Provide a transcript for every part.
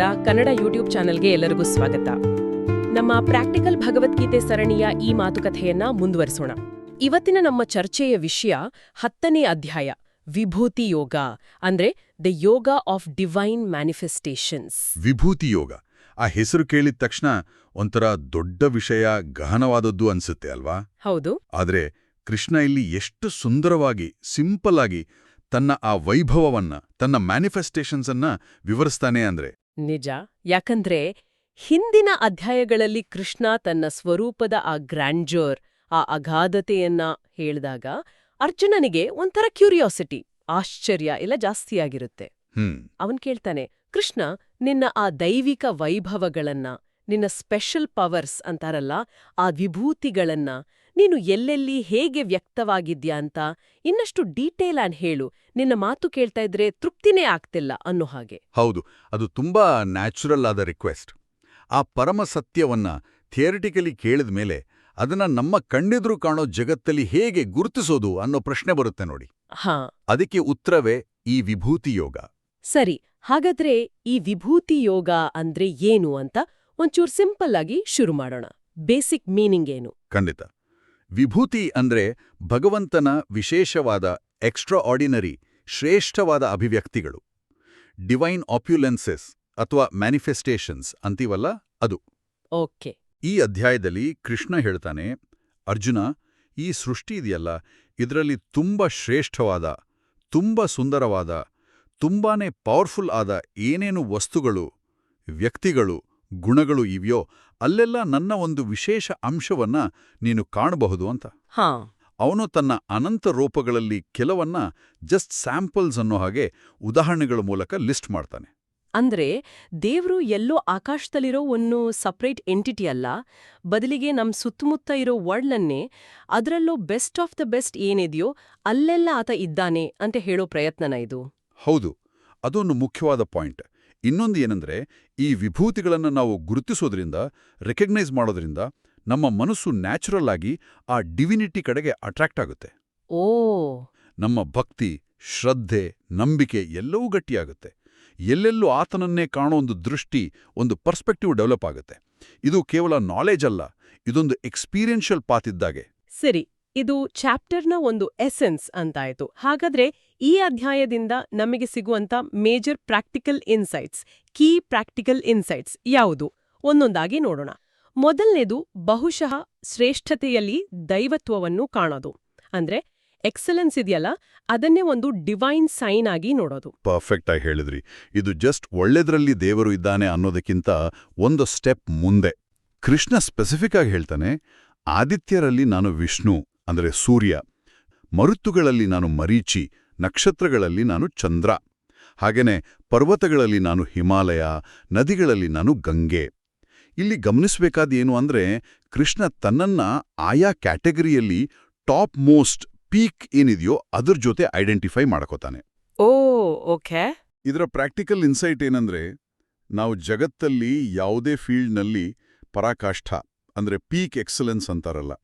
ಆಶೀರ್ವಾದ ಕನ್ನಡ ಯೂಟ್ಯೂಬ್ ಚಾನೆಲ್ಗೆ ಎಲ್ಲರಿಗೂ ಸ್ವಾಗತ. ನಮ್ಮ ಪ್ರಾಕ್ಟಿಕಲ್ ಭಗವದ್ಗೀತೆ ಸರಣಿಯ ಈ ಮಾತುಕತೆಯನ್ನ ಮುಂದುವರಿಸೋಣ. ಇವತ್ತಿನ ನಮ್ಮ ಚರ್ಚೆಯ ವಿಷಯ ಹತ್ತನೇ ಅಧ್ಯಾಯ ವಿಭೂತಿ ಯೋಗ ಅಂದ್ರೆ the yoga of divine manifestations. Vibhuti Yoga. ಆ ಹೆಸರು ಕೇಳಿದ ತಕ್ಷಣ ಒಂಥರ ದೊಡ್ಡ ವಿಷಯ ಗಹನವಾದದ್ದು ಅನ್ಸುತ್ತೆ ಅಲ್ವಾ? ಹೌದು. ಆದ್ರೆ ಕೃಷ್ಣ ಇಲ್ಲಿ ಎಷ್ಟು ಸುಂದರವಾಗಿ ಸಿಂಪಲ್ ಆಗಿ ತನ್ನ ಆ ವೈಭವವನ್ನ ತನ್ನ ಮ್ಯಾನಿಫೆಸ್ಟೇಷನ್ಸ್ ಅನ್ನ ವಿವರಿಸ್ತಾನೆ ಅಂದ್ರೆ ನಿಜ ಯಾಕಂದ್ರೆ ಹಿಂದಿನ ಅಧ್ಯಾಯಗಳಲ್ಲಿ ಕೃಷ್ಣ ತನ್ನ ಸ್ವರೂಪದ ಆ ಗ್ರ್ಯಾಂಡ್ಜೋರ್ ಆ ಅಗಾಧತೆಯನ್ನ ಹೇಳಿದಾಗ ಅರ್ಜುನನಿಗೆ ಒಂಥರ ಕ್ಯೂರಿಯಾಸಿಟಿ ಆಶ್ಚರ್ಯ ಎಲ್ಲ ಜಾಸ್ತಿಯಾಗಿರುತ್ತೆ. ಅವನ್ ಕೇಳ್ತಾನೆ ಕೃಷ್ಣ ನಿನ್ನ ಆ ದೈವಿಕ ವೈಭವಗಳನ್ನ ನಿನ್ನ ಸ್ಪೆಷಲ್ ಪವರ್ಸ್ ಅಂತಾರಲ್ಲ ಆ ವಿಭೂತಿಗಳನ್ನ ನೀನು ಎಲ್ಲೆಲ್ಲಿ ಹೇಗೆ ವ್ಯಕ್ತವಾಗಿದ್ಯಾ ಅಂತ ಇನ್ನಷ್ಟು ಡೀಟೇಲ್ ಆನ್ ಹೇಳು. ನಿನ್ನ ಮಾತು ಕೇಳ್ತಾ ಇದ್ರೆ ತೃಪ್ತಿನೇ ಆಗ್ತಿಲ್ಲ ಅನ್ನೋ ಹಾಗೆ. ಹೌದು ಅದು ತುಂಬಾ ನ್ಯಾಚುರಲ್ ಆದ ರಿಕ್ವೆಸ್ಟ್. ಆ ಪರಮ ಸತ್ಯವನ್ನ ಥಿಯರಿಟಿಕಲಿ ಕೇಳಿದ ಮೇಲೆ ಅದನ್ನ ನಮ್ಮ ಕಣ್ಣೆದುರು ಕಾಣೋ ಜಗತ್ತಲ್ಲಿ ಹೇಗೆ ಗುರುತಿಸೋದು ಅನ್ನೋ ಪ್ರಶ್ನೆ ಬರುತ್ತೆ ನೋಡಿ. ಹಾ. ಅದಕ್ಕೆ ಉತ್ತರವೇ ಈ ವಿಭೂತಿ ಯೋಗ. ಸರಿ ಹಾಗಾದ್ರೆ ಈ ವಿಭೂತಿ ಯೋಗ ಅಂದ್ರೆ ಏನು ಅಂತ ಒಂಚೂರು ಸಿಂಪಲ್ ಆಗಿ ಶುರು ಮಾಡೋಣ. ಬೇಸಿಕ್ ಮೀನಿಂಗ್ ಏನು? ಖಂಡಿತ. ವಿಭೂತಿ ಅಂದ್ರೆ ಭಗವಂತನ ವಿಶೇಷವಾದ ಎಕ್ಸ್ಟ್ರಾ ಆರ್ಡಿನರಿ ಶ್ರೇಷ್ಠವಾದ ಅಭಿವ್ಯಕ್ತಿಗಳು. ಡಿವೈನ್ ಆಪ್ಯುಲೆನ್ಸಸ್ ಅಥವಾ ಮ್ಯಾನಿಫೆಸ್ಟೇಷನ್ಸ್ ಅಂತೀವಲ್ಲ ಅದು. ಓಕೆ. ಈ ಅಧ್ಯಾಯದಲ್ಲಿ ಕೃಷ್ಣ ಹೇಳ್ತಾನೆ ಅರ್ಜುನ ಈ ಸೃಷ್ಟಿ ಇದೆಯಲ್ಲ ಇದರಲ್ಲಿ ತುಂಬ ಶ್ರೇಷ್ಠವಾದ ತುಂಬ ಸುಂದರವಾದ ತುಂಬಾನೇ ಪವರ್ಫುಲ್ ಆದ ಏನೇನು ವಸ್ತುಗಳು ವ್ಯಕ್ತಿಗಳು ಗುಣಗಳು ಇವೆಯೋ ಅಲ್ಲೆಲ್ಲ ನನ್ನ ಒಂದು ವಿಶೇಷ ಅಂಶವನ್ನ ನೀನು ಕಾಣಬಹುದು ಅಂತ. ಹಾ. ಅವನು ತನ್ನ ಅನಂತ ರೂಪಗಳಲ್ಲಿ ಕೆಲವನ್ನ ಜಸ್ಟ್ ಸ್ಯಾಂಪಲ್ಸ್ ಅನ್ನೋ ಹಾಗೆ ಉದಾಹರಣೆಗಳ ಮೂಲಕ ಲಿಸ್ಟ್ ಮಾಡ್ತಾನೆ. ಅಂದ್ರೆ ದೇವ್ರು ಎಲ್ಲೋ ಆಕಾಶದಲ್ಲಿರೋ ಒಂದು ಸಪ್ರೇಟ್ ಎಂಟಿಟಿ ಅಲ್ಲ ಬದಲಿಗೆ ನಮ್ ಸುತ್ತಮುತ್ತ ಇರೋ ವರ್ಲ್ಡ್ನನ್ನೇ ಅದರಲ್ಲೂ ಬೆಸ್ಟ್ ಆಫ್ ದ ಬೆಸ್ಟ್ ಏನಿದೆಯೋ ಅಲ್ಲೆಲ್ಲ ಆತ ಇದ್ದಾನೆ ಅಂತ ಹೇಳೋ ಪ್ರಯತ್ನನ ಇದು. ಹೌದು ಅದೊಂದು ಮುಖ್ಯವಾದ ಪಾಯಿಂಟ್ ಇನ್ನೊಂದು ಏನಂದ್ರೆ ಈ ವಿಭೂತಿಗಳನ್ನು ನಾವು ಗುರುತಿಸೋದ್ರಿಂದ ರೆಕಗ್ನೈಸ್ ಮಾಡೋದ್ರಿಂದ ನಮ್ಮ ಮನಸ್ಸು ನ್ಯಾಚುರಲ್ ಆಗಿ ಆ ಡಿವಿನಿಟಿ ಕಡೆಗೆ ಅಟ್ರಾಕ್ಟ್ ಆಗುತ್ತೆ. ಓ! ನಮ್ಮ ಭಕ್ತಿ ಶ್ರದ್ಧೆ ನಂಬಿಕೆ ಎಲ್ಲವೂ ಗಟ್ಟಿಯಾಗುತ್ತೆ. ಎಲ್ಲೆಲ್ಲೂ ಆತನನ್ನೇ ಕಾಣೋ ಒಂದು ದೃಷ್ಟಿ ಒಂದು ಪರ್ಸ್ಪೆಕ್ಟಿವ್ ಡೆವಲಪ್ ಆಗುತ್ತೆ. ಇದು ಕೇವಲ ನಾಲೆಜ್ ಅಲ್ಲ ಇದೊಂದು ಎಕ್ಸ್ಪೀರಿಯನ್ಷಿಯಲ್ ಪಾತಿದ್ದಾಗೆ ಸರಿ. ಇದು ಚಾಪ್ಟರ್ನ ಒಂದು ಎಸೆನ್ಸ್ ಅಂತಾಯ್ತು. ಹಾಗಾದ್ರೆ ಈ ಅಧ್ಯಾಯದಿಂದ ನಮಗೆ ಸಿಗುವಂತ major practical insights, key practical insights ಯಾವುದು? ಒಂದೊಂದಾಗಿ ನೋಡೋಣ. ಮೊದಲನೇದು ಬಹುಶಃ ಶ್ರೇಷ್ಠತೆಯಲ್ಲಿ ದೈವತ್ವವನ್ನು ಕಾಣೋದು. ಅಂದ್ರೆ ಎಕ್ಸಲೆನ್ಸ್ ಇದೆಯಲ್ಲ, ಅದನ್ನೇ ಒಂದು ಡಿವೈನ್ ಸೈನ್ ಆಗಿ ನೋಡೋದು. ಪರ್ಫೆಕ್ಟ್ ಆಗಿ ಹೇಳಿದ್ರಿ. ಇದು ಜಸ್ಟ್ ಒಳ್ಳೆದ್ರಲ್ಲಿ ದೇವರು ಇದ್ದಾನೆ ಅನ್ನೋದಕ್ಕಿಂತ ಒಂದು ಸ್ಟೆಪ್ ಮುಂದೆ. ಕೃಷ್ಣ ಸ್ಪೆಸಿಫಿಕ್ ಆಗಿ ಹೇಳ್ತಾನೆ, ಆದಿತ್ಯರಲ್ಲಿ ನಾನು ವಿಷ್ಣು ಅಂದರೆ ಸೂರ್ಯ ಮರುತ್ತುಗಳಲ್ಲಿ ನಾನು ಮರೀಚಿ ನಕ್ಷತ್ರಗಳಲ್ಲಿ ನಾನು ಚಂದ್ರ ಹಾಗೆಯೇ ಪರ್ವತಗಳಲ್ಲಿ ನಾನು ಹಿಮಾಲಯ ನದಿಗಳಲ್ಲಿ ನಾನು ಗಂಗೆ. ಇಲ್ಲಿ ಗಮನಿಸಬೇಕಾದ ಏನು ಅಂದ್ರೆ ಕೃಷ್ಣ ತನ್ನನ್ನ ಆಯಾ ಕ್ಯಾಟಗರಿಯಲ್ಲಿ ಟಾಪ್ ಮೋಸ್ಟ್ ಪೀಕ್ ಏನಿದೆಯೋ ಅದ್ರ ಜೊತೆ ಐಡೆಂಟಿಫೈ ಮಾಡ್ಕೋತಾನೆ. Oh okay. ಇದರ ಪ್ರಾಕ್ಟಿಕಲ್ ಇನ್ಸೈಟ್ ಏನಂದ್ರೆ ನಾವು ಜಗತ್ತಲ್ಲಿ ಯಾವುದೇ ಫೀಲ್ಡ್ನಲ್ಲಿ ಪರಾಕಾಷ್ಠ ಅಂದ್ರೆ ಪೀಕ್ ಎಕ್ಸಲೆನ್ಸ್ ಅಂತಾರಲ್ಲ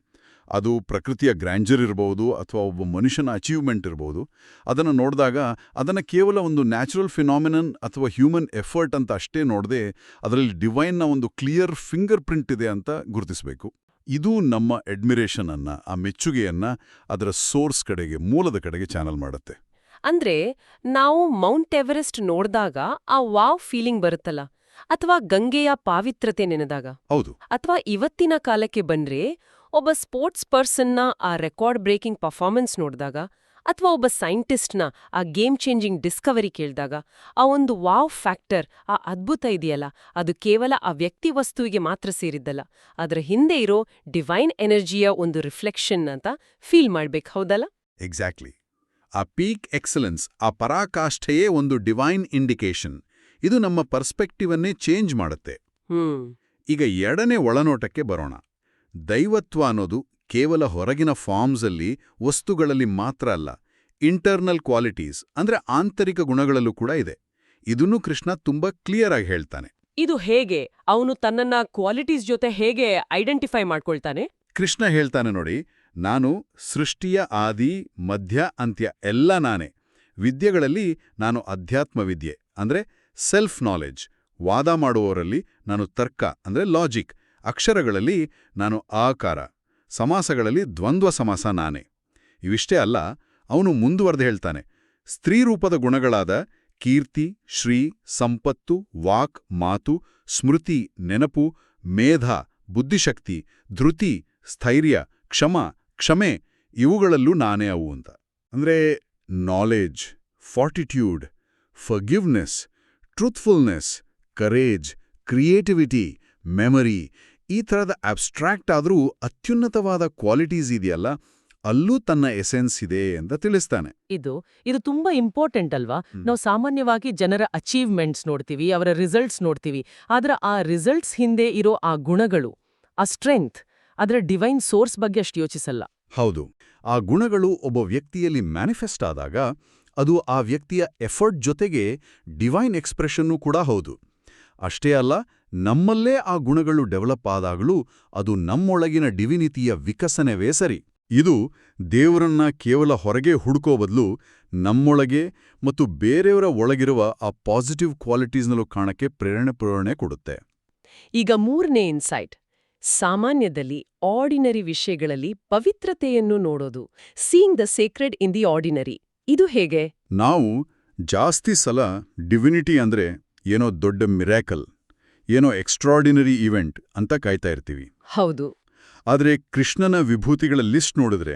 ಅದು ಪ್ರಕೃತಿಯ ಗ್ರ್ಯಾಂಜರ್ ಇರಬಹುದು ಅಥವಾ ಒಬ್ಬ ಮನುಷ್ಯನ ಅಚೀವ್ಮೆಂಟ್ ಇರಬಹುದು ಅದನ್ನು ನೋಡಿದಾಗ ಅದನ್ನು ಕೇವಲ ಒಂದು ನ್ಯಾಚುರಲ್ ಫಿನಾಮಿನನ್ ಅಥವಾ ಹ್ಯೂಮನ್ ಎಫರ್ಟ್ ಅಂತ ಅಷ್ಟೇ ನೋಡದೆ ಅದರಲ್ಲಿ ಡಿವೈನ್ನ ಒಂದು ಕ್ಲಿಯರ್ ಫಿಂಗರ್ ಪ್ರಿಂಟ್ ಇದೆ ಅಂತ ಗುರುತಿಸಬೇಕು. ಇದು ನಮ್ಮ ಅಡ್ಮಿರೇಷನ್ ಅನ್ನ ಆ ಮೆಚ್ಚುಗೆಯನ್ನ ಅದರ ಸೋರ್ಸ್ ಕಡೆಗೆ ಮೂಲದ ಕಡೆಗೆ ಚಾನಲ್ ಮಾಡುತ್ತೆ. ಅಂದ್ರೆ ನಾವು ಮೌಂಟ್ ಎವರೆಸ್ಟ್ ನೋಡಿದಾಗ ಆ ವಾವ್ ಫೀಲಿಂಗ್ ಬರುತ್ತಲ್ಲ? ಅಥವಾ ಗಂಗೆಯ ಪಾವಿತ್ರತೆ ನೆನೆದಾಗ? ಹೌದು. ಅಥವಾ ಇವತ್ತಿನ ಕಾಲಕ್ಕೆ ಬಂದ್ರೆ ಒಬ್ಬ ಸ್ಪೋರ್ಟ್ಸ್ ಪರ್ಸನ್ನ ಆ ರೆಕಾರ್ಡ್ ಬ್ರೇಕಿಂಗ್ ಪರ್ಫಾರ್ಮೆನ್ಸ್ ನೋಡಿದಾಗ ಅಥವಾ ಒಬ್ಬ ಸೈಂಟಿಸ್ಟ್ನ ಆ ಗೇಮ್ ಚೇಂಜಿಂಗ್ ಡಿಸ್ಕವರಿ ಕೇಳಿದಾಗ ಆ ಒಂದು ವಾವ್ ಫ್ಯಾಕ್ಟರ್ ಆ ಅದ್ಭುತ ಇದೆಯಲ್ಲ ಅದು ಕೇವಲ ಆ ವ್ಯಕ್ತಿ ವಸ್ತುವಿಗೆ ಮಾತ್ರ ಸೇರಿದ್ದಲ್ಲ ಅದರ ಹಿಂದೆ ಇರೋ ಡಿವೈನ್ ಎನರ್ಜಿಯ ಒಂದು ರಿಫ್ಲೆಕ್ಷನ್ ಅಂತ ಫೀಲ್ ಮಾಡ್ಬೇಕು ಹೌದಲ್ಲ? ಎಕ್ಸಾಕ್ಟ್ಲಿ. ಆ ಪೀಕ್ ಎಕ್ಸಲೆನ್ಸ್ ಆ ಪರಾಕಾಷ್ಠೆಯೇ ಒಂದು ಡಿವೈನ್ ಇಂಡಿಕೇಶನ್ ಇದು ನಮ್ಮ ಪರ್ಸ್ಪೆಕ್ಟಿವನ್ನೇ ಚೇಂಜ್ ಮಾಡುತ್ತೆ. ಈಗ ಎರಡನೇ ಒಳನೋಟಕ್ಕೆ ಬರೋಣ. ದೈವತ್ವ ಅನ್ನೋದು ಕೇವಲ ಹೊರಗಿನ ಫಾರ್ಮ್ಸಲ್ಲಿ ವಸ್ತುಗಳಲ್ಲಿ ಮಾತ್ರ ಅಲ್ಲ ಇಂಟರ್ನಲ್ ಕ್ವಾಲಿಟೀಸ್ ಅಂದ್ರೆ ಆಂತರಿಕ ಗುಣಗಳಲ್ಲೂ ಕೂಡ ಇದೆ. ಇದನ್ನು ಕೃಷ್ಣ ತುಂಬಾ ಕ್ಲಿಯರ್ ಆಗಿ ಹೇಳ್ತಾನೆ. ಇದು ಹೇಗೆ? ಅವನು ತನ್ನನ್ನ ಕ್ವಾಲಿಟೀಸ್ ಜೊತೆ ಹೇಗೆ ಐಡೆಂಟಿಫೈ ಮಾಡ್ಕೊಳ್ತಾನೆ? ಕೃಷ್ಣ ಹೇಳ್ತಾನೆ ನೋಡಿ ನಾನು ಸೃಷ್ಟಿಯ ಆದಿ ಮಧ್ಯ ಅಂತ್ಯ ಎಲ್ಲ ನಾನೇ. ವಿದ್ಯೆಗಳಲ್ಲಿ ನಾನು ಅಧ್ಯಾತ್ಮ ವಿದ್ಯೆ ಅಂದ್ರೆ ಸೆಲ್ಫ್ ನಾಲೆಜ್ ವಾದ ಮಾಡುವವರಲ್ಲಿ ನಾನು ತರ್ಕ ಅಂದ್ರೆ ಲಾಜಿಕ್ ಅಕ್ಷರಗಳಲ್ಲಿ ನಾನು ಆಕಾರ, ಸಮಾಸಗಳಲ್ಲಿ ದ್ವಂದ್ವ ಸಮಾಸ ನಾನೇ. ಇವಿಷ್ಟೇ ಅಲ್ಲ, ಅವನು ಮುಂದುವರೆದು ಹೇಳ್ತಾನೆ. ಸ್ತ್ರೀ ರೂಪದ ಗುಣಗಳಾದ ಕೀರ್ತಿ, ಶ್ರೀ, ಸಂಪತ್ತು, ವಾಕ್, ಮಾತು, ಸ್ಮೃತಿ, ನೆನಪು, ಮೇಧ, ಬುದ್ಧಿಶಕ್ತಿ, ಧೃತಿ, ಸ್ಥೈರ್ಯ, ಕ್ಷಮ, ಕ್ಷಮೆ, ಇವುಗಳಲ್ಲೂ ನಾನೇ ಅವು ಅಂತ. ಅಂದ್ರೆ knowledge fortitude forgiveness truthfulness courage creativity memory ಈ ಥರದ ಅಬ್ಸ್ಟ್ರಾಕ್ಟ್ ಆದರೂ ಅತ್ಯುನ್ನತವಾದ ಕ್ವಾಲಿಟೀಸ್ ಇದೆಯಲ್ಲ ಅಲ್ಲೂ ತನ್ನ ಎಸೆನ್ಸ್ ಇದೆ ಅಂತ ತಿಳಿಸ್ತಾನೆ. ಇದು ಇದು ತುಂಬಾ ಇಂಪಾರ್ಟೆಂಟ್ ಅಲ್ವಾ. ನಾವು ಸಾಮಾನ್ಯವಾಗಿ ಜನರ ಅಚೀವ್ಮೆಂಟ್ಸ್ ನೋಡ್ತೀವಿ ಅವರ ರಿಸಲ್ಟ್ಸ್ ನೋಡ್ತೀವಿ ಆದ್ರೆ ಆ ರಿಸಲ್ಟ್ಸ್ ಹಿಂದೆ ಇರೋ ಆ ಗುಣಗಳು ಆ ಸ್ಟ್ರೆಂತ್ ಅದರ ಡಿವೈನ್ ಸೋರ್ಸ್ ಬಗ್ಗೆ ಅಷ್ಟು ಯೋಚಿಸಲ್ಲ. ಹೌದು. ಆ ಗುಣಗಳು ಒಬ್ಬ ವ್ಯಕ್ತಿಯಲ್ಲಿ ಮ್ಯಾನಿಫೆಸ್ಟ್ ಆದಾಗ ಅದು ಆ ವ್ಯಕ್ತಿಯ ಎಫರ್ಟ್ ಜೊತೆಗೆ ಡಿವೈನ್ ಎಕ್ಸ್ಪ್ರೆಷನ್ನೂ ಕೂಡ ಹೌದು. ಅಷ್ಟೇ ಅಲ್ಲ ನಮ್ಮಲ್ಲೇ ಆ ಗುಣಗಳು ಡೆವಲಪ್ ಆದಾಗಲೂ ಅದು ನಮ್ಮೊಳಗಿನ ಡಿವಿನಿತಿಯ ವಿಕಸನವೇ ಸರಿ. ಇದು ದೇವರನ್ನ ಕೇವಲ ಹೊರಗೆ ಹುಡುಕೋ ಬದಲು ನಮ್ಮೊಳಗೆ ಮತ್ತು ಬೇರೆಯವರ ಒಳಗಿರುವ ಆ ಪಾಸಿಟಿವ್ ಕ್ವಾಲಿಟೀಸ್ನಲ್ಲೂ ಕಾಣಕ್ಕೆ ಪ್ರೇರಣೆ ಪ್ರೇರಣೆ ಕೊಡುತ್ತೆ. ಈಗ ಮೂರನೇ ಇನ್ಸೈಟ್. ಸಾಮಾನ್ಯದಲ್ಲಿ ಆರ್ಡಿನರಿ ವಿಷಯಗಳಲ್ಲಿ ಪವಿತ್ರತೆಯನ್ನು ನೋಡೋದು. Seeing the sacred in the ordinary. ಇದು ಹೇಗೆ? ನಾವು ಜಾಸ್ತಿ ಸಲ ಡಿವಿನಿಟಿ ಅಂದ್ರೆ ಏನೋ ದೊಡ್ಡ ಮಿರಾಕಲ್. ಏನೋ ಎಕ್ಸ್ಟ್ರಾರ್ಡಿನರಿ ಇವೆಂಟ್ ಅಂತ ಕಾಯ್ತಾ ಇರ್ತೀವಿ. ಹೌದು. ಆದರೆ ಕೃಷ್ಣನ ವಿಭೂತಿಗಳ ಲಿಸ್ಟ್ ನೋಡಿದ್ರೆ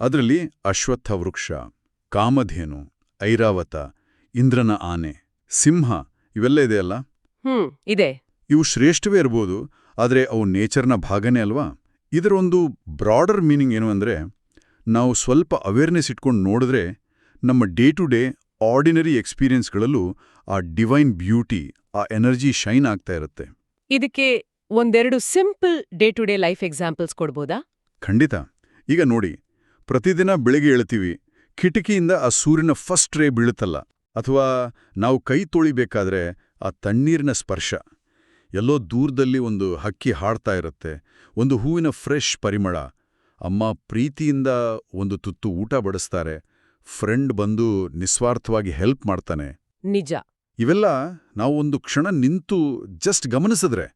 ಅದರಲ್ಲಿ ಅಶ್ವತ್ಥ ವೃಕ್ಷ ಕಾಮಧೇನು ಐರಾವತ ಇಂದ್ರನ ಆನೆ ಸಿಂಹ ಇವೆಲ್ಲ ಇದೆಯಲ್ಲ ಹ್ಮ್ ಇದೆ. ಇವು ಶ್ರೇಷ್ಠವೇ ಇರ್ಬೋದು ಆದರೆ ಅವು ನೇಚರ್ನ ಭಾಗನೇ ಅಲ್ವಾ? ಇದರೊಂದು ಬ್ರಾಡರ್ ಮೀನಿಂಗ್ ಏನು ಅಂದರೆ ನಾವು ಸ್ವಲ್ಪ ಅವೇರ್ನೆಸ್ ಇಟ್ಕೊಂಡು ನೋಡಿದ್ರೆ ನಮ್ಮ ಡೇ ಟು ಡೇ ಆರ್ಡಿನರಿ ಎಕ್ಸ್ಪೀರಿಯನ್ಸ್ಗಳಲ್ಲೂ ಆ ಡಿವೈನ್ ಬ್ಯೂಟಿ ಆ ಎನರ್ಜಿ ಶೈನ್ ಆಗ್ತಾ ಇರುತ್ತೆ. ಇದಕ್ಕೆ ಒಂದೆರಡು simple day to day life examples ಕೊಡ್ಬೋದಾ? ಖಂಡಿತ. ಈಗ ನೋಡಿ ಪ್ರತಿದಿನ ಬೆಳಿಗ್ಗೆ ಏಳ್ತೀವಿ ಕಿಟಕಿಯಿಂದ ಆ ಸೂರ್ಯನ ಫಸ್ಟ್ ರೇ ಬೀಳುತ್ತಲ್ಲ ಅಥವಾ ನಾವು ಕೈ ತೊಳಿಬೇಕಾದ್ರೆ ಆ ತಣ್ಣೀರಿನ ಸ್ಪರ್ಶ. ಎಲ್ಲೋ ದೂರದಲ್ಲಿ ಒಂದು ಹಕ್ಕಿ ಹಾಡ್ತಾ ಇರುತ್ತೆ ಒಂದು ಹೂವಿನ ಫ್ರೆಶ್ ಪರಿಮಳ. ಅಮ್ಮ ಪ್ರೀತಿಯಿಂದ ಒಂದು ತುತ್ತು ಊಟ ಬಡಿಸ್ತಾರೆ ಫ್ರೆಂಡ್ ಬಂದು ನಿಸ್ವಾರ್ಥವಾಗಿ ಹೆಲ್ಪ್ ಮಾಡ್ತಾನೆ. ನಿಜ. ಇವೆಲ್ಲ ನಾವು ಒಂದು ಕ್ಷಣ ನಿಂತು ಜಸ್ಟ್ ಗಮನಿಸಿದ್ರೆ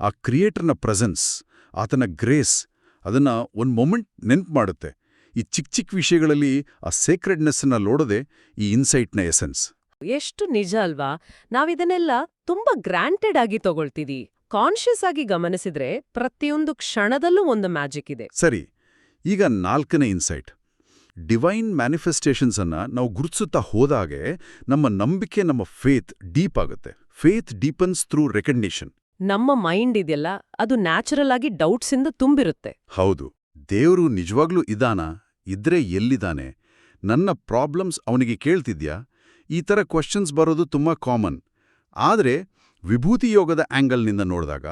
ಆ ಕ್ರಿಯೇಟರ್ನ ಪ್ರೆಸೆನ್ಸ್ ಆತನ ಗ್ರೇಸ್ ಅದನ್ನ ಒಂದು ಮೊಮೆಂಟ್ ನೆನ್ಪು ಮಾಡುತ್ತೆ. ಈ ಚಿಕ್ಕ ಚಿಕ್ಕ ವಿಷಯಗಳಲ್ಲಿ ಆ ಸೇಕ್ರೆಡ್ನೆಸ್ಸನ್ನ ನೋಡದೆ ಈ ಇನ್ಸೈಟ್ನ ಎಸೆನ್ಸ್ ಎಷ್ಟು ನಿಜ ಅಲ್ವಾ? ನಾವಿದನ್ನೆಲ್ಲ ತುಂಬಾ ಗ್ರಾಂಟೆಡ್ ಆಗಿ ತಗೊಳ್ತೀವಿ. ಕಾನ್ಷಿಯಸ್ ಆಗಿ ಗಮನಿಸಿದ್ರೆ ಪ್ರತಿಯೊಂದು ಕ್ಷಣದಲ್ಲೂ ಒಂದು ಮ್ಯಾಜಿಕ್ ಇದೆ. ಸರಿ ಈಗ ನಾಲ್ಕನೇ ಇನ್ಸೈಟ್ ಡಿವೈನ್ ಮ್ಯಾನಿಫೆಸ್ಟೇಷನ್ಸ್ ಅನ್ನ ನಾವು ಗುರುತಿಸುತ್ತಾ ಹೋದಾಗೆ ನಮ್ಮ ನಂಬಿಕೆ ನಮ್ಮ ಫೇತ್ ಡೀಪ್ ಆಗುತ್ತೆ. ಫೇತ್ ಡೀಪನ್ಸ್ ಥ್ರೂ ರೆಕಗ್ನಿಷನ್ ನಮ್ಮ ಮೈಂಡ್ ಇದೆಯಲ್ಲ ಅದು ನ್ಯಾಚುರಲ್ ಆಗಿ ಡೌಟ್ಸ್ ಇಂದ ತುಂಬಿರುತ್ತೆ. ಹೌದು. ದೇವರು ನಿಜವಾಗ್ಲೂ ಇದಾನ? ಇದ್ರೆ ಎಲ್ಲಿದಾನೆ? ನನ್ನ ಪ್ರಾಬ್ಲಮ್ಸ್ ಅವನಿಗೆ ಕೇಳ್ತಿದ್ಯಾ? ಈ ಥರ ಕ್ವಶನ್ಸ್ ಬರೋದು ತುಂಬಾ ಕಾಮನ್ ಆದರೆ ವಿಭೂತಿ ಯೋಗದ ಆಂಗಲ್ನಿಂದ ನೋಡಿದಾಗ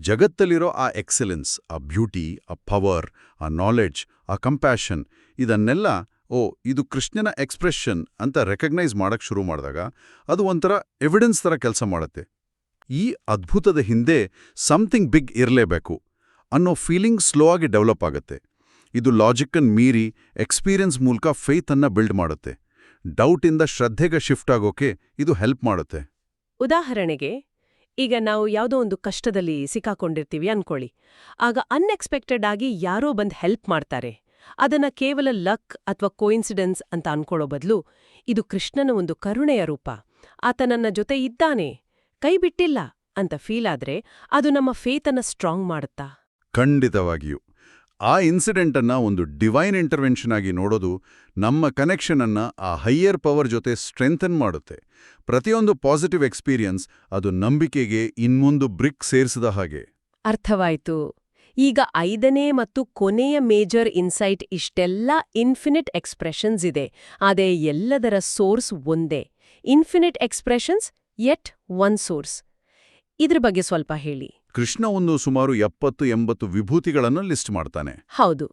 ಜಗತ್ತಲ್ಲಿರೋ ಆ ಎಕ್ಸಲೆನ್ಸ್ ಆ ಬ್ಯೂಟಿ ಆ ಪವರ್ ಆ ನಾಲೆಡ್ಜ್ ಆ ಕಂಪ್ಯಾಷನ್ ಇದನ್ನೆಲ್ಲ, ಓ, ಇದು ಕೃಷ್ಣನ ಎಕ್ಸ್ಪ್ರೆಷನ್ ಅಂತ ರೆಕಗ್ನೈಸ್ ಮಾಡಕ್ ಶುರು ಮಾಡಿದಾಗ ಅದು ಒಂಥರ ಎವಿಡೆನ್ಸ್ ಥರ ಕೆಲಸ ಮಾಡುತ್ತೆ. ಈ ಅದ್ಭುತದ ಹಿಂದೆ ಸಮಥಿಂಗ್ ಬಿಗ್ ಇರಲೇಬೇಕು ಅನ್ನೋ ಫೀಲಿಂಗ್ ಸ್ಲೋ ಆಗಿ ಡೆವಲಪ್ ಆಗುತ್ತೆ. ಇದು ಲಾಜಿಕ್ಕನ್ನು ಮೀರಿ ಎಕ್ಸ್ಪೀರಿಯನ್ಸ್ ಮೂಲಕ ಫೇತನ್ನು ಬಿಲ್ಡ್ ಮಾಡುತ್ತೆ. ಡೌಟಿಂದ ಶ್ರದ್ಧೆಗೆ ಶಿಫ್ಟ್ ಆಗೋಕೆ ಇದು ಹೆಲ್ಪ್ ಮಾಡುತ್ತೆ. ಉದಾಹರಣೆಗೆ ಈಗ ನಾವು ಯಾವುದೋ ಒಂದು ಕಷ್ಟದಲ್ಲಿ ಸಿಕ್ಕಾಕೊಂಡಿರ್ತೀವಿ ಅನ್ಕೊಳ್ಳಿ. ಆಗ ಅನ್ಎಕ್ಸ್ಪೆಕ್ಟೆಡ್ ಆಗಿ ಯಾರೋ ಬಂದು ಹೆಲ್ಪ್ ಮಾಡ್ತಾರೆ. ಅದನ್ನ ಕೇವಲ ಲಕ್ ಅಥವಾ ಕೋಇನ್ಸಿಡೆನ್ಸ್ ಅಂತ ಅನ್ಕೊಳ್ಳೋ ಬದಲು ಇದು ಕೃಷ್ಣನ ಒಂದು ಕರುಣೆಯ ರೂಪ. ಆತ ನನ್ನ ಜೊತೆ ಇದ್ದಾನೆ, ಕೈ ಬಿಟ್ಟಿಲ್ಲ ಅಂತ ಫೀಲ್ ಆದ್ರೆ ಅದು ನಮ್ಮ ಫೇತನ್ನ ಸ್ಟ್ರಾಂಗ್ ಮಾಡುತ್ತಾ? ಖಂಡಿತವಾಗಿಯೂ. ಆ ಇನ್ಸಿಡೆಂಟನ್ನು ಒಂದು ಡಿವೈನ್ ಇಂಟರ್ವೆನ್ಷನ್ ಆಗಿ ನೋಡೋದು ನಮ್ಮ ಕನೆಕ್ಷನ್ ಅನ್ನ ಆ ಹೈಯರ್ ಪವರ್ ಜೊತೆ ಸ್ಟ್ರೆಂಥನ್ ಮಾಡುತ್ತೆ. ಪ್ರತಿಯೊಂದು ಪಾಸಿಟಿವ್ ಎಕ್ಸ್ಪೀರಿಯನ್ಸ್ ಅದು ನಂಬಿಕೆಗೆ ಇನ್ಮೊಂದು ಬ್ರಿಕ್ ಸೇರಿಸಿದ ಹಾಗೆ. ಅರ್ಥವಾಯಿತು. ಈಗ ಐದನೇ ಮತ್ತು ಕೊನೆಯ ಮೇಜರ್ ಇನ್ಸೈಟ್ ಇಷ್ಟೆಲ್ಲ ಇನ್ಫಿನಿಟ್ ಎಕ್ಸ್ಪ್ರೆಷನ್ಸ್ ಇದೆ. ಅದೇ ಎಲ್ಲದರ ಸೋರ್ಸ್ ಒಂದೇ. Infinite expressions yet one source ಇದ್ರ ಬಗ್ಗೆ ಸ್ವಲ್ಪ ಹೇಳಿ. ಕೃಷ್ಣ ಒಂದು ಸುಮಾರು ಎಪ್ಪತ್ತು ಎಂಬತ್ತು ವಿಭೂತಿಗಳನ್ನು ಲಿಸ್ಟ್ ಮಾಡ್ತಾನೆ. ಹೌದು.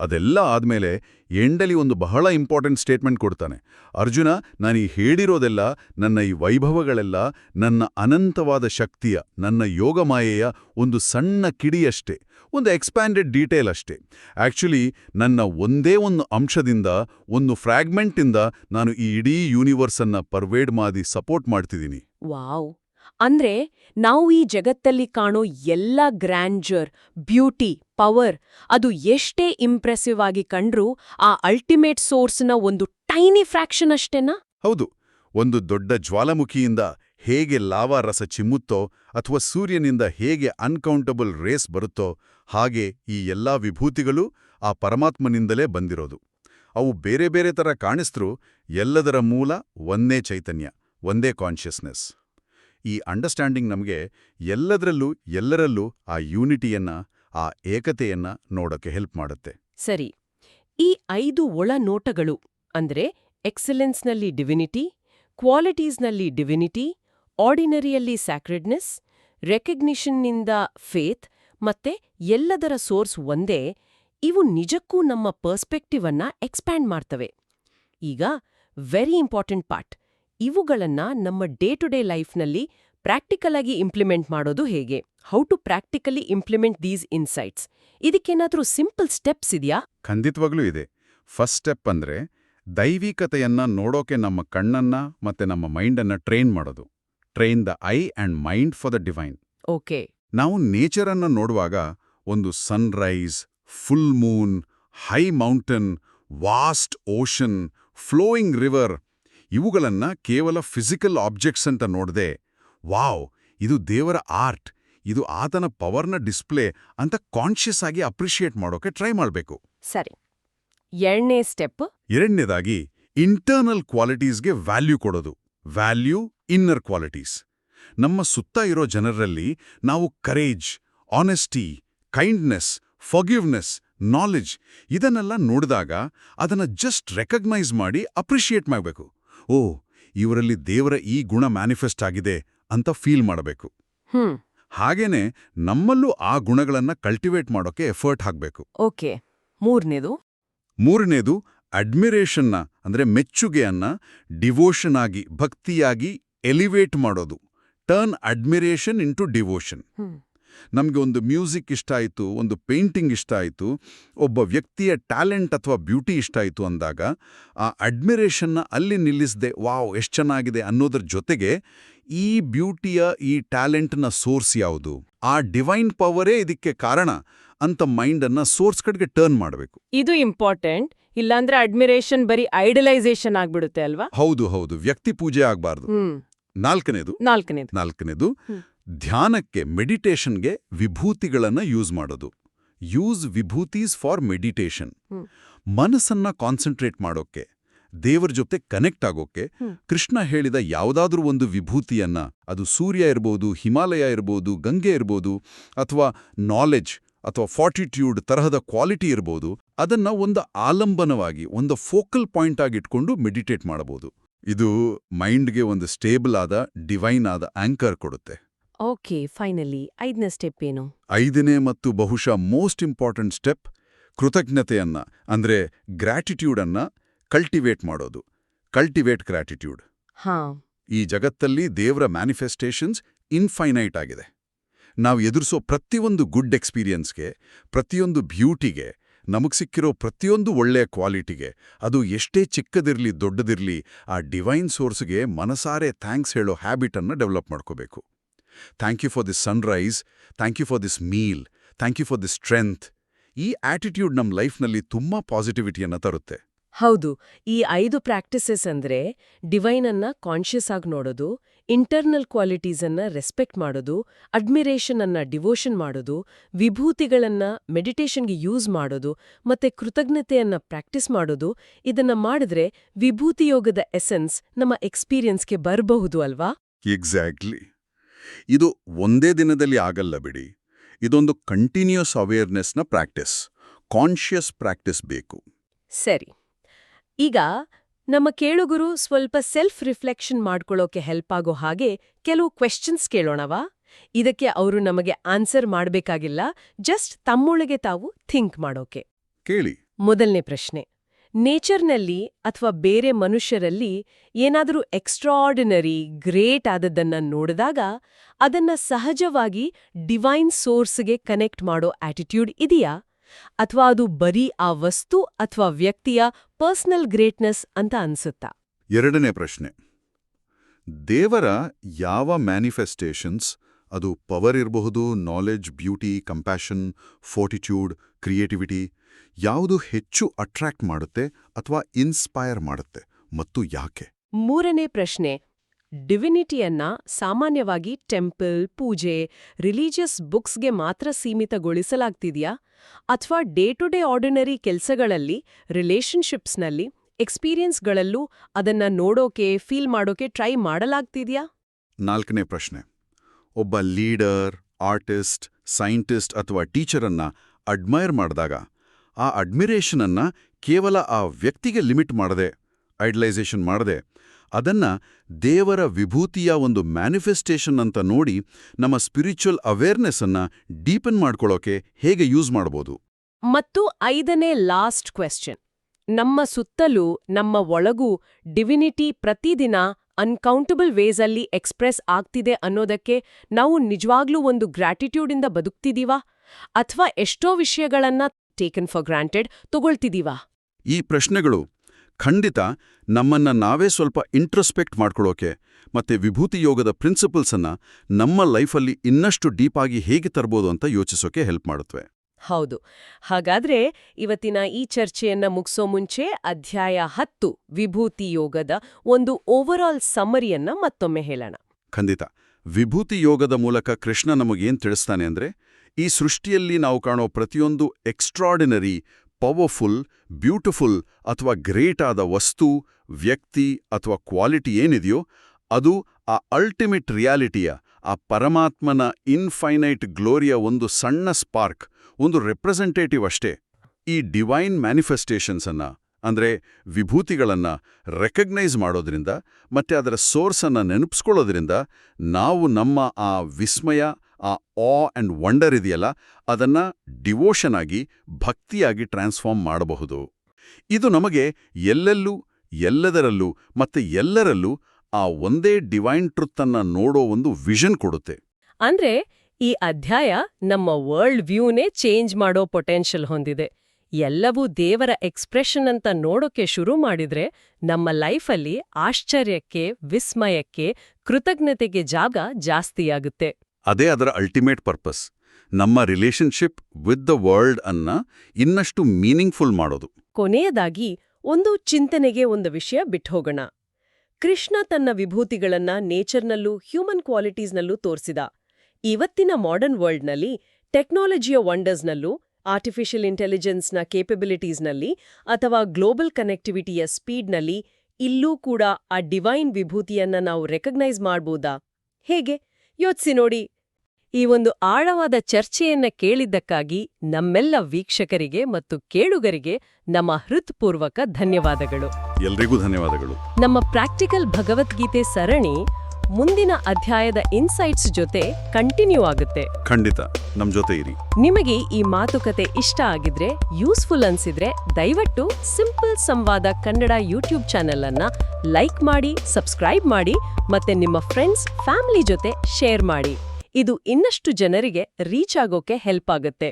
ಅದೆಲ್ಲ ಆದ್ಮೇಲೆ ಎಂಡಲಿ ಒಂದು ಬಹಳ ಇಂಪಾರ್ಟೆಂಟ್ ಸ್ಟೇಟ್ಮೆಂಟ್ ಕೊಡ್ತಾನೆ. ಅರ್ಜುನ ನಾನು ಈ ಹೇಳಿರೋದೆಲ್ಲ ನನ್ನ ಈ ವೈಭವಗಳೆಲ್ಲ ನನ್ನ ಅನಂತವಾದ ಶಕ್ತಿಯ ನನ್ನ ಯೋಗಮಾಯೆಯ ಒಂದು ಸಣ್ಣ ಕಿಡಿಯಷ್ಟೇ ಒಂದು ಎಕ್ಸ್ಪ್ಯಾಂಡೆಡ್ ಡೀಟೇಲ್ ಅಷ್ಟೇ. ಆಕ್ಚುಲಿ ನನ್ನ ಒಂದೇ ಒಂದು ಅಂಶದಿಂದ ಒಂದು ಫ್ರ್ಯಾಗ್ಮೆಂಟಿಂದ ನಾನು ಈ ಇಡೀ ಯೂನಿವರ್ಸನ್ನು ಪರ್ವೇಡ್ ಮಾಡಿ ಸಪೋರ್ಟ್ ಮಾಡ್ತಿದ್ದೀನಿ. ವಾವ್. ಅಂದ್ರೆ ನಾವು ಈ ಜಗತ್ತಲ್ಲಿ ಕಾಣೋ ಎಲ್ಲ ಗ್ರ್ಯಾಂಡ್ಜರ್ ಬ್ಯೂಟಿ, ಪವರ್ ಅದು ಎಷ್ಟೇ ಇಂಪ್ರೆಸಿವ್ ಆಗಿ ಕಂಡ್ರೂ ಆ ಅಲ್ಟಿಮೇಟ್ ಸೋರ್ಸ್ನ ಒಂದು ಟೈನಿ ಫ್ರಾಕ್ಷನ್ ಅಷ್ಟೇನಾ? ಹೌದು. ಒಂದು ದೊಡ್ಡ ಜ್ವಾಲಾಮುಖಿಯಿಂದ ಹೇಗೆ ಲಾವಾ ರಸ ಚಿಮ್ಮುತ್ತೋ ಅಥವಾ ಸೂರ್ಯನಿಂದ ಹೇಗೆ ಅನ್ಕೌಂಟಬಲ್ ರೇಸ್ ಬರುತ್ತೋ ಹಾಗೆ ಈ ಎಲ್ಲಾ ವಿಭೂತಿಗಳು ಆ ಪರಮಾತ್ಮನಿಂದಲೇ ಬಂದಿರೋದು. ಅವು ಬೇರೆ ಬೇರೆ ಥರ ಕಾಣಿಸ್ತರೂ ಎಲ್ಲದರ ಮೂಲ ಒಂದೇ ಚೈತನ್ಯ, ಒಂದೇ ಕಾನ್ಷಿಯಸ್ನೆಸ್ ಈ ಅಂಡರ್ಸ್ಟ್ಯಾಂಡಿಂಗ್ ನಮಗೆ ಎಲ್ಲದರಲ್ಲೂ, ಎಲ್ಲರಲ್ಲೂ ಆ ಯೂನಿಟಿಯನ್ನ ಆ ಏಕತೆಯನ್ನ ನೋಡೋಕೆ ಹೆಲ್ಪ್ ಮಾಡುತ್ತೆ. ಸರಿ, ಈ ಐದು ಒಳ ನೋಟಗಳು ಅಂದ್ರೆ ಎಕ್ಸಲೆನ್ಸ್ನಲ್ಲಿ ಡಿವಿನಿಟಿ ಕ್ವಾಲಿಟೀಸ್ನಲ್ಲಿ ಡಿವಿನಿಟಿ ಆರ್ಡಿನರಿಯಲ್ಲಿ ಸ್ಯಾಕ್ರೆಡ್ನೆಸ್ ರೆಕಗ್ನಿಷನ್ನಿಂದ ಫೇತ್ ಮತ್ತೆ ಎಲ್ಲದರ ಸೋರ್ಸ್ ಒಂದೇ, ಇವು ನಿಜಕ್ಕೂ ನಮ್ಮ ಪರ್ಸ್ಪೆಕ್ಟಿವ್ ಅನ್ನ ಎಕ್ಸ್ಪ್ಯಾಂಡ್ ಮಾಡ್ತವೆ. ಈಗ ವೆರಿ ಇಂಪಾರ್ಟೆಂಟ್ ಪಾರ್ಟ್ ಇವುಗಳನ್ನ ನಮ್ಮ ಡೇ ಟು ಡೇ ಲೈಫ್ನಲ್ಲಿ ಪ್ರಾಕ್ಟಿಕಲ್ ಆಗಿ ಇಂಪ್ಲಿಮೆಂಟ್ ಮಾಡೋದು ಹೇಗೆ? How to practically implement these insights ಇದಕ್ಕೇನಾದರೂ simple steps ಇದೆಯಾ? ಖಂಡಿತವಾಗ್ಲೂ ಇದೆ. ಫಸ್ಟ್ ಸ್ಟೆಪ್ ಅಂದ್ರೆ ದೈವಿಕತೆಯನ್ನ ನೋಡೋಕೆ ನಮ್ಮ ಕಣ್ಣನ್ನ ಮತ್ತೆ ನಮ್ಮ ಮೈಂಡನ್ನ ಟ್ರೈನ್ ಮಾಡೋದು. Train the eye and mind for the divine okay ನಾವು ನೇಚರನ್ನು ನೋಡುವಾಗ ಒಂದು sunrise full moon high mountain vast ocean flowing river ಇವುಗಳನ್ನ ಕೇವಲ ಫಿಸಿಕಲ್ ಆಬ್ಜೆಕ್ಟ್ಸ್ ಅಂತ ನೋಡದೆ ವಾವ್ ಇದು ದೇವರ ಆರ್ಟ್ ಇದು ಆತನ ಪವರ್ನ ಡಿಸ್ಪ್ಲೇ ಅಂತ ಕಾನ್ಷಿಯಸ್ ಆಗಿ ಅಪ್ರಿಷಿಯೇಟ್ ಮಾಡೋಕೆ ಟ್ರೈ ಮಾಡಬೇಕು. ಸರಿ. ಎರಡನೇ ಸ್ಟೆಪ್. ಎರಡನೇದಾಗಿ ಇಂಟರ್ನಲ್ ಕ್ವಾಲಿಟೀಸ್ಗೆ ವ್ಯಾಲ್ಯೂ ಕೊಡೋದು. ವ್ಯಾಲ್ಯೂ ಇನ್ನರ್ ಕ್ವಾಲಿಟೀಸ್ ನಮ್ಮ ಸುತ್ತ ಇರೋ ಜನರಲ್ಲಿ ನಾವು courage honesty kindness forgiveness knowledge ಇದನ್ನೆಲ್ಲ ನೋಡಿದಾಗ ಅದನ್ನ ಜಸ್ಟ್ ರೆಕಗ್ನೈಸ್ ಮಾಡಿ ಅಪ್ರಿಷಿಯೇಟ್ ಮಾಡಬೇಕು. ಓ ಇವರಲ್ಲಿ ದೇವರ ಈ ಗುಣ ಮ್ಯಾನಿಫೆಸ್ಟ್ ಆಗಿದೆ ಅಂತ ಫೀಲ್ ಮಾಡಬೇಕು. ಹಾಗೇನೆ ನಮ್ಮಲ್ಲೂ ಆ ಗುಣಗಳನ್ನ ಕಲ್ಟಿವೇಟ್ ಮಾಡೋಕೆ ಎಫರ್ಟ್ ಹಾಕಬೇಕು. ಓಕೆ ಮೂರನೇದು? ಮೂರನೇದು ಅಡ್ಮಿರೇಷನ್ನ ಅಂದ್ರೆ ಮೆಚ್ಚುಗೆಯನ್ನ ಡಿವೋಷನ್ ಆಗಿ ಭಕ್ತಿಯಾಗಿ ಎಲಿವೇಟ್ ಮಾಡೋದು. Turn admiration into devotion. ನಮಗೆ ಒಂದು ಮ್ಯೂಸಿಕ್ ಇಷ್ಟ ಆಯಿತು ಒಂದು ಪೇಂಟಿಂಗ್ ಇಷ್ಟ ಆಯಿತು ಒಬ್ಬ ವ್ಯಕ್ತಿಯ ಟ್ಯಾಲೆಂಟ್ ಅಥವಾ ಬ್ಯೂಟಿ ಇಷ್ಟ ಆಯಿತು ಅಂದಾಗ ಆ ಅಡ್ಮಿರೇಷನ್ನ ಅಲ್ಲಿ ನಿಲ್ಲಿಸದೆ ವಾವ್ ಎಷ್ಟು ಚೆನ್ನಾಗಿದೆ ಅನ್ನೋದ್ರ ಜೊತೆಗೆ ಈ ಬ್ಯೂಟಿಯ ಈ ಟ್ಯಾಲೆಂಟ್ನ ಸೋರ್ಸ್ ಯಾವುದು? ಆ ಡಿವೈನ್ ಪವರೇ ಇದಕ್ಕೆ ಕಾರಣ ಅಂತ ಮೈಂಡನ್ನು ಸೋರ್ಸ್ ಕಡೆಗೆ ಟರ್ನ್ ಮಾಡಬೇಕು. ಇದು ಇಂಪಾರ್ಟೆಂಟ್. ಇಲ್ಲಾಂದ್ರೆ ಅಡ್ಮಿರೇಷನ್ ಬರೀ ಐಡಲೈಸೇಷನ್ ಆಗ್ಬಿಡುತ್ತೆ ಅಲ್ವಾ? ಹೌದು ಹೌದು. ವ್ಯಕ್ತಿ ಪೂಜೆ ಆಗಬಾರ್ದು. ನಾಲ್ಕನೇದು. ನಾಲ್ಕನೇದು. ನಾಲ್ಕನೇದು. ಧ್ಯಾನಕ್ಕೆ ಮೆಡಿಟೇಷನ್ಗೆ ವಿಭೂತಿಗಳನ್ನು ಯೂಸ್ ಮಾಡೋದು. Use vibhutis for meditation. ಮನಸ್ಸನ್ನ ಕಾನ್ಸಂಟ್ರೇಟ್ ಮಾಡೋಕೆ ದೇವರ ಜೊತೆ ಕನೆಕ್ಟ್ ಆಗೋಕ್ಕೆ ಕೃಷ್ಣ ಹೇಳಿದ ಯಾವುದಾದ್ರೂ ಒಂದು ವಿಭೂತಿಯನ್ನ ಅದು ಸೂರ್ಯ ಇರ್ಬೋದು ಹಿಮಾಲಯ ಇರ್ಬೋದು ಗಂಗೆ ಇರ್ಬೋದು ಅಥವಾ ನಾಲೆಜ್ ಅಥವಾ ಫಾರ್ಟಿಟ್ಯೂಡ್ ತರಹದ ಕ್ವಾಲಿಟಿ ಇರ್ಬೋದು ಅದನ್ನ ಒಂದು ಆಲಂಬನವಾಗಿ ಒಂದು ಫೋಕಲ್ ಪಾಯಿಂಟ್ ಆಗಿ ಇಟ್ಕೊಂಡು ಮೆಡಿಟೇಟ್ ಮಾಡಬಹುದು ಇದು ಮೈಂಡ್ಗೆ ಒಂದು ಸ್ಟೇಬಲ್ ಆದ ಡಿವೈನ್ ಆದ ಆಂಕರ್ ಕೊಡುತ್ತೆ. ಓಕೆ ಫೈನಲಿ ಐದನೇ ಸ್ಟೆಪ್ ಏನು? ಐದನೇ ಮತ್ತು ಬಹುಶಃ ಮೋಸ್ಟ್ ಇಂಪಾರ್ಟೆಂಟ್ ಸ್ಟೆಪ್ ಕೃತಜ್ಞತೆಯನ್ನ ಅಂದ್ರೆ ಗ್ರ್ಯಾಟಿಟ್ಯೂಡನ್ನ ಕಲ್ಟಿವೇಟ್ ಮಾಡೋದು. ಕಲ್ಟಿವೇಟ್ ಗ್ರ್ಯಾಟಿಟ್ಯೂಡ್ ಹಾ. ಈ ಜಗತ್ತಲ್ಲಿ ದೇವರ ಮ್ಯಾನಿಫೆಸ್ಟೇಷನ್ಸ್ ಇನ್ಫೈನೈಟ್ ಆಗಿದೆ. ನಾವು ಎದುರಿಸೋ ಪ್ರತಿಯೊಂದು ಗುಡ್ ಎಕ್ಸ್ಪೀರಿಯನ್ಸ್ಗೆ ಪ್ರತಿಯೊಂದು ಬ್ಯೂಟಿಗೆ ನಮಗೆ ಸಿಕ್ಕಿರೋ ಪ್ರತಿಯೊಂದು ಒಳ್ಳೆಯ ಕ್ವಾಲಿಟಿಗೆ ಅದು ಎಷ್ಟೇ ಚಿಕ್ಕದಿರಲಿ ದೊಡ್ಡದಿರಲಿ ಆ ಡಿವೈನ್ ಸೋರ್ಸ್ಗೆ ಮನಸಾರೆ ಥ್ಯಾಂಕ್ಸ್ ಹೇಳೋ ಹ್ಯಾಬಿಟನ್ನು ಡೆವಲಪ್ ಮಾಡ್ಕೋಬೇಕು. Thank you for this sunrise thank you for this meal thank you for this strength ಈ ಆಟಿಟ್ಯೂಡ್ ನಮ್ಮ ಲೈಫ್ನಲ್ಲಿ ತುಂಬಾ ಪಾಸಿಟಿವಿಟಿಯನ್ನು ತರುತ್ತೆ. ಹೌದು. ಈ ಐದು ಪ್ರಾಕ್ಟಿಸಸ್ ಅಂದ್ರೆ ಡಿವೈನ್ ಅನ್ನ ಕಾನ್ಷಿಯಸ್ ಆಗಿ ನೋಡೋದು ಇಂಟರ್ನಲ್ ಕ್ವಾಲಿಟೀಸ್ ಅನ್ನ ರೆಸ್ಪೆಕ್ಟ್ ಮಾಡೋದು ಅಡ್ಮಿರೇಷನ್ ಅನ್ನ ಡಿವೋಷನ್ ಮಾಡೋದು ವಿಭೂತಿಗಳನ್ನ ಮೆಡಿಟೇಷನ್ಗೆ ಯೂಸ್ ಮಾಡೋದು ಮತ್ತೆ ಕೃತಜ್ಞತೆಯನ್ನ ಪ್ರಾಕ್ಟೀಸ್ ಮಾಡೋದು ಇದನ್ನ ಮಾಡಿದ್ರೆ ವಿಭೂತಿ ಯೋಗದ ಎಸೆನ್ಸ್ ನಮ್ಮ ಎಕ್ಸ್ಪೀರಿಯನ್ಸ್ಗೆ ಬರಬಹುದು ಅಲ್ವಾ? ಎಕ್ಸಾಕ್ಟ್ಲಿ ಇದು ಒಂದೇ ದಿನದಲ್ಲಿ ಆಗಲ್ಲ ಬಿಡಿ. ಇದೊಂದು ಕಂಟಿನ್ಯೂಸ್ ಅವೇರ್ನೆಸ್ನ ಪ್ರಾಕ್ಟೀಸ್ ಕಾನ್ಷಿಯಸ್ ಪ್ರಾಕ್ಟೀಸ್ ಬೇಕು. ಸರಿ. ಈಗ ನಮ್ಮ ಕೇಳುಗರು ಸ್ವಲ್ಪ ಸೆಲ್ಫ್ ರಿಫ್ಲೆಕ್ಷನ್ ಮಾಡ್ಕೊಳ್ಳೋಕೆ ಹೆಲ್ಪ್ ಆಗೋ ಹಾಗೆ ಕೆಲವು ಕ್ವೆಶ್ಚನ್ಸ್ ಕೇಳೋಣವಾ? ಇದಕ್ಕೆ ಅವರು ನಮಗೆ ಆನ್ಸರ್ ಮಾಡಬೇಕಾಗಿಲ್ಲ ಜಸ್ಟ್ ತಮ್ಮೊಳಗೆ ತಾವು ಥಿಂಕ್ ಮಾಡೋಕೆ. ಕೇಳಿ. ಮೊದಲನೇ ಪ್ರಶ್ನೆ. ನೇಚರ್ನಲ್ಲಿ ಅಥವಾ ಬೇರೆ ಮನುಷ್ಯರಲ್ಲಿ ಏನಾದರೂ ಎಕ್ಸ್ಟ್ರಾಆರ್ಡಿನರಿ ಗ್ರೇಟ್ ಆದದ್ದನ್ನ ನೋಡಿದಾಗ ಅದನ್ನ ಸಹಜವಾಗಿ ಡಿವೈನ್ ಸೋರ್ಸ್ಗೆ ಕನೆಕ್ಟ್ ಮಾಡೋ ಆಟಿಟ್ಯೂಡ್ ಇದೆಯಾ? ಅಥವಾ ಅದು ಬರೀ ಆ ವಸ್ತು ಅಥವಾ ವ್ಯಕ್ತಿಯ ಪರ್ಸನಲ್ ಗ್ರೇಟ್ನೆಸ್ ಅಂತ ಅನ್ಸುತ್ತಾ? ಎರಡನೇ ಪ್ರಶ್ನೆ. ದೇವರ ಯಾವ ಮ್ಯಾನಿಫೆಸ್ಟೇಷನ್ಸ್ ಅದು ಪವರ್ ಇರಬಹುದು knowledge beauty compassion fortitude creativity ಯಾವುದು ಹೆಚ್ಚು ಅಟ್ರಾಕ್ಟ್ ಮಾಡುತ್ತೆ ಅಥವಾ ಇನ್ಸ್ಪೈರ್ ಮಾಡುತ್ತೆ ಮತ್ತು ಯಾಕೆ? ಮೂರನೇ ಪ್ರಶ್ನೆ ಡಿವಿನಿಟಿಯನ್ನ ಸಾಮಾನ್ಯವಾಗಿ ಟೆಂಪಲ್ ಪೂಜೆ ರಿಲಿಜಿಯಸ್ ಬುಕ್ಸ್ಗೆ ಮಾತ್ರ ಸೀಮಿತಗೊಳಿಸಲಾಗ್ತಿದೆಯಾ? ಅಥವಾ ಡೇ ಟು ಡೇ ಆರ್ಡಿನರಿ ಕೆಲಸಗಳಲ್ಲಿ ರಿಲೇಷನ್ಶಿಪ್ಸ್ನಲ್ಲಿ ಎಕ್ಸ್ಪೀರಿಯನ್ಸ್ಗಳಲ್ಲೂ ಅದನ್ನ ನೋಡೋಕೆ ಫೀಲ್ ಮಾಡೋಕೆ ಟ್ರೈ ಮಾಡಲಾಗ್ತಿದೆಯಾ? ನಾಲ್ಕನೇ ಪ್ರಶ್ನೆ ಒಬ್ಬ ಲೀಡರ್ ಆರ್ಟಿಸ್ಟ್ ಸೈಂಟಿಸ್ಟ್ ಅಥವಾ ಟೀಚರನ್ನ ಅಡ್ಮೈರ್ ಮಾಡಿದಾಗ ಆ ಅಡ್ಮಿರೇಷನನ್ನು ಕೇವಲ ಆ ವ್ಯಕ್ತಿಗೆ ಲಿಮಿಟ್ ಮಾಡದೆ, ಐಡಲೈಸೇಷನ್ ಮಾಡದೆ, ಅದನ್ನ ದೇವರ ವಿಭೂತಿಯ ಒಂದು ಮ್ಯಾನಿಫೆಸ್ಟೇಷನ್ ಅಂತ ನೋಡಿ ನಮ್ಮ ಸ್ಪಿರಿಚುವಲ್ ಅವೇರ್ನೆಸ್ಸನ್ನು ಡೀಪನ್ ಮಾಡ್ಕೊಳ್ಳೋಕೆ ಹೇಗೆ ಯೂಸ್ ಮಾಡ್ಬೋದು? ಮತ್ತು ಐದನೇ ಲಾಸ್ಟ್ ಕ್ವೆಶ್ಚನ್. ನಮ್ಮ ಸುತ್ತಲೂ, ನಮ್ಮ ಒಳಗೂ ಡಿವಿನಿಟಿ ಪ್ರತಿದಿನ ಅನ್ಕೌಂಟಬಲ್ ವೇಸಲ್ಲಿ ಎಕ್ಸ್ಪ್ರೆಸ್ ಆಗ್ತಿದೆ ಅನ್ನೋದಕ್ಕೆ ನಾವು ನಿಜವಾಗ್ಲೂ ಒಂದು ಗ್ರ್ಯಾಟಿಟ್ಯೂಡಿಂದ ಬದುಕ್ತಿದೀವಾ? ಅಥವಾ ಎಷ್ಟೋ ವಿಷಯಗಳನ್ನ ಟೇಕನ್ ಫಾರ್ ಗ್ರಾಂಟೆಡ್ ತಗೊಳ್ತಿದೀವಾ? ಈ ಪ್ರಶ್ನೆಗಳು ಖಂಡಿತ ನಮ್ಮನ್ನ ನಾವೇ ಸ್ವಲ್ಪ ಇಂಟ್ರಸ್ಪೆಕ್ಟ್ ಮಾಡ್ಕೊಳ್ಳೋಕೆ ಮತ್ತೆ ವಿಭೂತಿ ಯೋಗದ ಪ್ರಿನ್ಸಿಪಲ್ಸನ್ನ ನಮ್ಮ ಲೈಫಲ್ಲಿ ಇನ್ನಷ್ಟು ಡೀಪಾಗಿ ಹೇಗೆ ತರ್ಬೋದು ಅಂತ ಯೋಚಿಸೋಕೆ ಹೆಲ್ಪ್ ಮಾಡುತ್ತವೆ ಹೌದು. ಹಾಗಾದ್ರೆ ಇವತ್ತಿನ ಈ ಚರ್ಚೆಯನ್ನ ಮುಗಿಸೋ ಮುಂಚೆ ಅಧ್ಯಾಯ ಹತ್ತು ವಿಭೂತಿ ಯೋಗದ ಒಂದು ಓವರಾಲ್ ಸಮ್ಮರಿಯನ್ನ ಮತ್ತೊಮ್ಮೆ ಹೇಳೋಣ. ಖಂಡಿತ. ವಿಭೂತಿ ಯೋಗದ ಮೂಲಕ ಕೃಷ್ಣ ನಮಗೇನ್ ತಿಳಿಸ್ತಾನೆ ಅಂದ್ರೆ ಈ ಸೃಷ್ಟಿಯಲ್ಲಿ ನಾವು ಕಾಣೋ ಪ್ರತಿಯೊಂದು ಎಕ್ಸ್ಟ್ರಾರ್ಡಿನರಿ ಪವರ್ಫುಲ್ ಬ್ಯೂಟಿಫುಲ್ ಅಥವಾ ಗ್ರೇಟ್ ಆದ ವಸ್ತು, ವ್ಯಕ್ತಿ ಅಥವಾ ಕ್ವಾಲಿಟಿ ಏನಿದೆಯೋ, ಅದು ಆ ಅಲ್ಟಿಮೇಟ್ ರಿಯಾಲಿಟಿಯ ಆ ಪರಮಾತ್ಮನ ಇನ್ಫೈನೈಟ್ ಗ್ಲೋರಿಯ ಒಂದು ಸಣ್ಣ ಸ್ಪಾರ್ಕ್ ಒಂದು ರೆಪ್ರೆಸೆಂಟೇಟಿವ್ ಅಷ್ಟೇ. ಈ ಡಿವೈನ್ ಮ್ಯಾನಿಫೆಸ್ಟೇಷನ್ಸನ್ನು ಅಂದರೆ ವಿಭೂತಿಗಳನ್ನ ರೆಕಗ್ನೈಸ್ ಮಾಡೋದ್ರಿಂದ, ಮತ್ತೆ ಅದರ ಸೋರ್ಸನ್ನು ನೆನಪಿಸ್ಕೊಳ್ಳೋದ್ರಿಂದ, ನಾವು ನಮ್ಮ ಆ ವಿಸ್ಮಯ ಆ ಆ ಆ್ಯಂಡ್ ವಂಡರ್ ಇದೆಯಲ್ಲ? ಅದನ್ನ ಡಿವೋಷನ್ ಆಗಿ, ಭಕ್ತಿಯಾಗಿ ಟ್ರಾನ್ಸ್ಫಾರ್ಮ್ ಮಾಡಬಹುದು. ಇದು ನಮಗೆ ಎಲ್ಲೆಲ್ಲೂ, ಎಲ್ಲದರಲ್ಲೂ ಮತ್ತೆ ಎಲ್ಲರಲ್ಲೂ ಆ ಒಂದೇ ಡಿವೈನ್ ಟ್ರುತ್ತನ್ನು ನೋಡೋ ಒಂದು ವಿಷನ್ ಕೊಡುತ್ತೆ. ಅಂದ್ರೆ ಈ ಅಧ್ಯಾಯ ನಮ್ಮ ವರ್ಲ್ಡ್ ವ್ಯೂನೇ ಚೇಂಜ್ ಮಾಡೋ ಪೊಟೆನ್ಷಿಯಲ್ ಹೊಂದಿದೆ. ಎಲ್ಲವೂ ದೇವರ ಎಕ್ಸ್ಪ್ರೆಷನ್ ಅಂತ ನೋಡೋಕೆ ಶುರು ಮಾಡಿದ್ರೆ ನಮ್ಮ ಲೈಫಲ್ಲಿ ಆಶ್ಚರ್ಯಕ್ಕೆ, ವಿಸ್ಮಯಕ್ಕೆ, ಕೃತಜ್ಞತೆಗೆ ಜಾಗ ಜಾಸ್ತಿಯಾಗುತ್ತೆ. ಅದೇ ಅದರ ಅಲ್ಟಿಮೇಟ್ ಪರ್ಪಸ್ ನಮ್ಮ ರಿಲೇಶನ್ಶಿಪ್ ವಿತ್ ದ ವರ್ಲ್ಡ್ ಅನ್ನ ಇನ್ನಷ್ಟು ಮೀನಿಂಗ್ಫುಲ್ ಮಾಡೋದು. ಕೊನೆಯದಾಗಿ, ಒಂದು ಚಿಂತನೆಗೆ ಒಂದು ವಿಷಯ ಬಿಟ್ಹೋಗೋಣ. ಕೃಷ್ಣ ತನ್ನ ವಿಭೂತಿಗಳನ್ನ ನೇಚರ್ನಲ್ಲೂ ಹ್ಯೂಮನ್ ಕ್ವಾಲಿಟೀಸ್ನಲ್ಲೂ ತೋರಿಸಿದ. ಇವತ್ತಿನ ಮಾಡರ್ನ್ ವರ್ಲ್ಡ್ನಲ್ಲಿ ಟೆಕ್ನಾಲಜಿಯ ವಂಡರ್ಸ್ನಲ್ಲೂ ಆರ್ಟಿಫಿಷಿಯಲ್ ಇಂಟೆಲಿಜೆನ್ಸ್ನ ಕೇಪಬಿಲಿಟೀಸ್ನಲ್ಲಿ ಅಥವಾ ಗ್ಲೋಬಲ್ ಕನೆಕ್ಟಿವಿಟಿಯ ಸ್ಪೀಡ್ನಲ್ಲಿ ಇಲ್ಲೂ ಕೂಡ ಆ ಡಿವೈನ್ ವಿಭೂತಿಯನ್ನ ನಾವು ರೆಕಗ್ನೈಸ್ ಮಾಡ್ಬೋದಾ? ಹೇಗೆ? ಯೋಚ್ಸಿ ನೋಡಿ. ಈ ಒಂದು ಆಳವಾದ ಚರ್ಚೆಯನ್ನ ಕೇಳಿದ್ದಕ್ಕಾಗಿ ನಮ್ಮೆಲ್ಲ ವೀಕ್ಷಕರಿಗೆ ಮತ್ತು ಕೇಳುಗರಿಗೆ ನಮ್ಮ ಹೃತ್ಪೂರ್ವಕ ಧನ್ಯವಾದಗಳು. ಎಲ್ರಿಗೂ ಧನ್ಯವಾದಗಳು. ನಮ್ಮ ಪ್ರಾಕ್ಟಿಕಲ್ ಭಗವದ್ಗೀತೆ ಸರಣಿ ಮುಂದಿನ ಅಧ್ಯಾಯದ ಇನ್ಸೈಟ್ಸ್ ಜೊತೆ ಕಂಟಿನ್ಯೂ ಆಗುತ್ತೆ. ಖಂಡಿತ. ನಮ್ ಜೊತೆ ಇರಿ. ನಿಮಗೆ ಈ ಮಾತುಕತೆ ಇಷ್ಟ ಆಗಿದ್ರೆ ಯೂಸ್ಫುಲ್ ಅನ್ಸಿದ್ರೆ ದಯವಿಟ್ಟು simple Samvada Kannada YouTube channel ಅನ್ನ ಲೈಕ್ ಮಾಡಿ ಸಬ್ಸ್ಕ್ರೈಬ್ ಮಾಡಿ ಮತ್ತೆ ನಿಮ್ಮ ಫ್ರೆಂಡ್ಸ್ ಫ್ಯಾಮಿಲಿ ಜೊತೆ ಶೇರ್ ಮಾಡಿ. ಇದು ಇನ್ನಷ್ಟು ಜನರಿಗೆ ರೀಚ್ ಆಗೋಕೆ ಹೆಲ್ಪ್ ಆಗುತ್ತೆ.